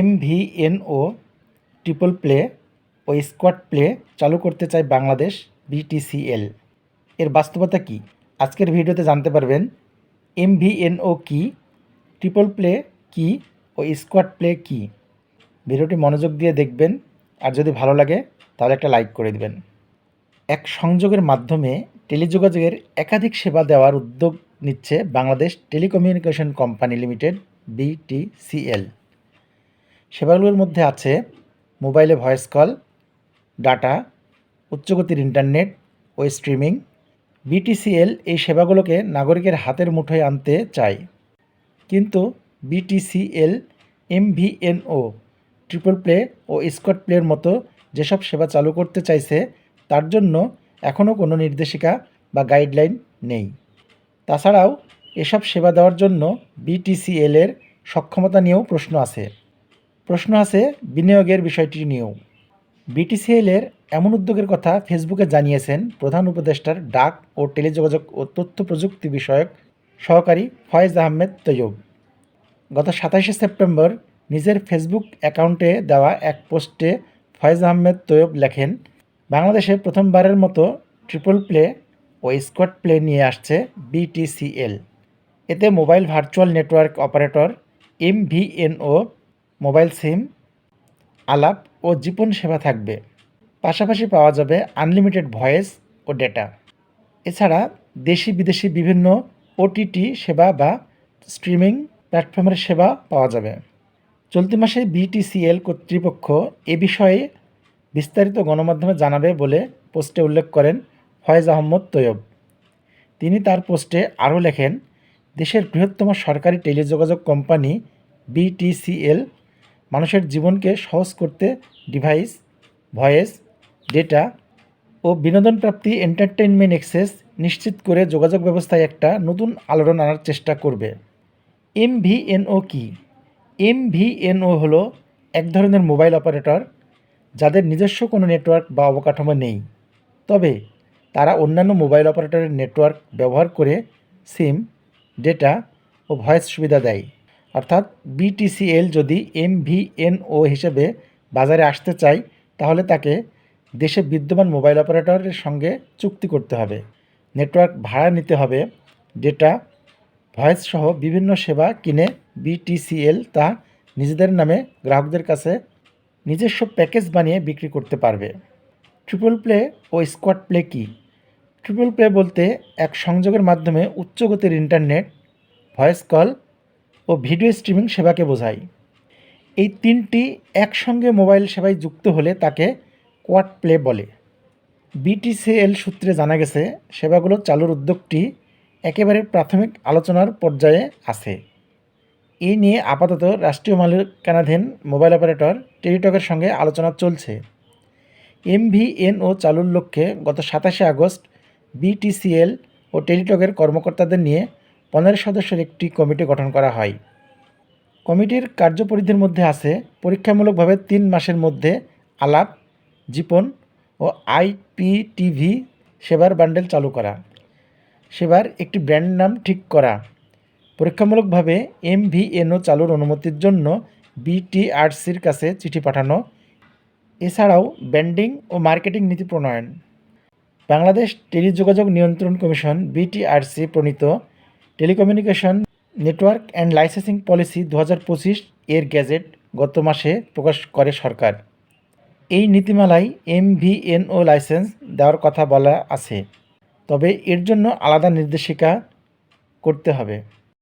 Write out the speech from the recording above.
MVNO triple play ও quad play চালু করতে চায় বাংলাদেশ বিটিসিএল। এর বাস্তবতা কী? আজকের ভিডিওতে জানতে পারবেন এমভিএনও কী, ট্রিপল প্লে কী ও স্কোয়াড প্লে কী। ভিডিওটি মনোযোগ দিয়ে দেখবেন, আর যদি ভালো লাগে, তাহলে একটা লাইক করে দিবেন। এক সংযোগের মাধ্যমে টেলিযোগাযোগের একাধিক সেবা দেওয়ার উদ্যোগ নিচ্ছে Bangladesh telecommunication company limited, BTCL. সেবাগুলোর মধ্যে আছে মোবাইলে ভয়েস কল, ডাটা, উচ্চগতির ইন্টারনেট ও স্ট্রিমিং। বিটিসিএল এই সেবাগুলোকে নাগরিকের হাতের মুঠোয় আনতে চায়। কিন্তু বিটিসিএল এমভিএনও ট্রিপল প্লে ও স্কট প্লের মতো যেসব সেবা চালু করতে চাইছে, তার জন্য এখনও কোনো নির্দেশিকা বা গাইডলাইন নেই। তাছাড়াও এসব সেবা দেওয়ার জন্য বিটিসিএলের সক্ষমতা নিয়েও প্রশ্ন আছে। প্রশ্ন আছে, বিনিয়োগের বিষয়টি নিয়েও। বিটিসিএল এর এমন উদ্যোগের কথা ফেসবুকে জানিয়েছেন প্রধান উপদেষ্টার ডাক ও টেলিযোগাযোগ ও তথ্য প্রযুক্তি বিষয়ক সহকারী ফয়েজ আহমেদ তৈয়ব। গত সাতাশে সেপ্টেম্বর নিজের ফেসবুক অ্যাকাউন্টে দেওয়া এক পোস্টে ফয়েজ আহমেদ তৈয়ব লেখেন, বাংলাদেশে প্রথমবারের মতো ট্রিপল প্লে ও স্কোয়াড প্লে নিয়ে আসছে বিটিসিএল এতে mobile virtual network operator MVNO mobile SIM, আলাপ ও জীপন সেবা থাকবে। পাশাপাশি পাওয়া যাবে আনলিমিটেড ভয়েস ও ডেটা। এছাড়া দেশি বিদেশি বিভিন্ন ওটিটি সেবা বা স্ট্রিমিং প্ল্যাটফর্মের সেবা পাওয়া যাবে। চলতি মাসে বিটিসিএল কর্তৃপক্ষ এ বিষয়ে বিস্তারিত গণমাধ্যমে জানাবে বলে পোস্টে উল্লেখ করেন ফয়েজ আহমদ তৈয়ব। তিনি তার পোস্টে আরও লেখেন, দেশের বৃহত্তম সরকারি টেলিযোগাযোগ কোম্পানি বিটিসিএল মানুষের জীবনকে সহজ করতে ডিভাইস ভয়েস ডেটা ও বিনোদন প্রাপ্তি এন্টারটেইনমেন্ট এক্সেস নিশ্চিত করে যোগাযোগ ব্যবস্থায় একটা নতুন আলোড়ন আনার চেষ্টা করবে। এমভিএনও কি? এমভিএনও হলো এক ধরনের মোবাইল অপারেটর যাদের নিজস্ব কোনো নেটওয়ার্ক বা অবকাঠামো নেই। তবে তারা অন্যান্য মোবাইল অপারেটরের নেটওয়ার্ক ব্যবহার করে সিম ডেটা ও ভয়েস সুবিধা দেয়। অর্থাৎ বিটিসিএল যদি এমভিএনও হিসেবে বাজারে আসতে চায়, তাহলে তাকে দেশে বিদ্যমান মোবাইল অপারেটরের সঙ্গে চুক্তি করতে হবে। নেটওয়ার্ক ভাড়া নিতে হবে ডেটা ভয়েস সহ বিভিন্ন সেবা কিনে বিটিসিএল তা নিজেদের নামে গ্রাহকদের কাছে নিজস্ব প্যাকেজ বানিয়ে বিক্রি করতে পারবে। ট্রিপল প্লে ও স্কোয়াড প্লে কী? ট্রিপল প্লে বলতে এক সংযোগের মাধ্যমে উচ্চগতির ইন্টারনেট, ভয়েস কল ও ভিডিও স্ট্রিমিং সেবাকে বোঝায়। এই তিনটি একসঙ্গে মোবাইল সেবায় যুক্ত হলে তাকে কোয়াড প্লে বলে। বিটিসিএল সূত্রে জানা গেছে, সেবাগুলো চালুর উদ্যোগটি একেবারে প্রাথমিক আলোচনার পর্যায়ে আছে। এই নিয়ে আপাতত রাষ্ট্রীয় মালিকানাধীন মোবাইল অপারেটর টেলিটকের সঙ্গে আলোচনা চলছে। এমভিএনও চালুর লক্ষ্যে গত সাতাশে আগস্ট বিটিসিএল ও টেলিটকের কর্মকর্তাদের নিয়ে পনেরো সদস্যের একটি কমিটি গঠন করা হয়। কমিটির কার্যপরিধির মধ্যে আছে পরীক্ষামূলকভাবে তিন মাসের মধ্যে আলাপ জীপন ও আইপিটিভি সেবার বান্ডেল চালু করা। সেবার একটি ব্র্যান্ড নাম ঠিক করা। পরীক্ষামূলকভাবে এমভিএনও চালুর অনুমতির জন্য বিটিআরসির কাছে চিঠি পাঠানো। এছাড়াও ব্র্যান্ডিং ও মার্কেটিং নীতি প্রণয়ন। বাংলাদেশ টেলিযোগাযোগ নিয়ন্ত্রণ কমিশন বিটিআরসি প্রণীত telecommunication network and licensing policy দু হাজার পঁচিশ এর গ্যাজেট গত মাসে প্রকাশ করে সরকার। এই নীতিমালায় এমভিএনও লাইসেন্স দেওয়ার কথা বলা আছে। তবে এর জন্য আলাদা নির্দেশিকা করতে হবে।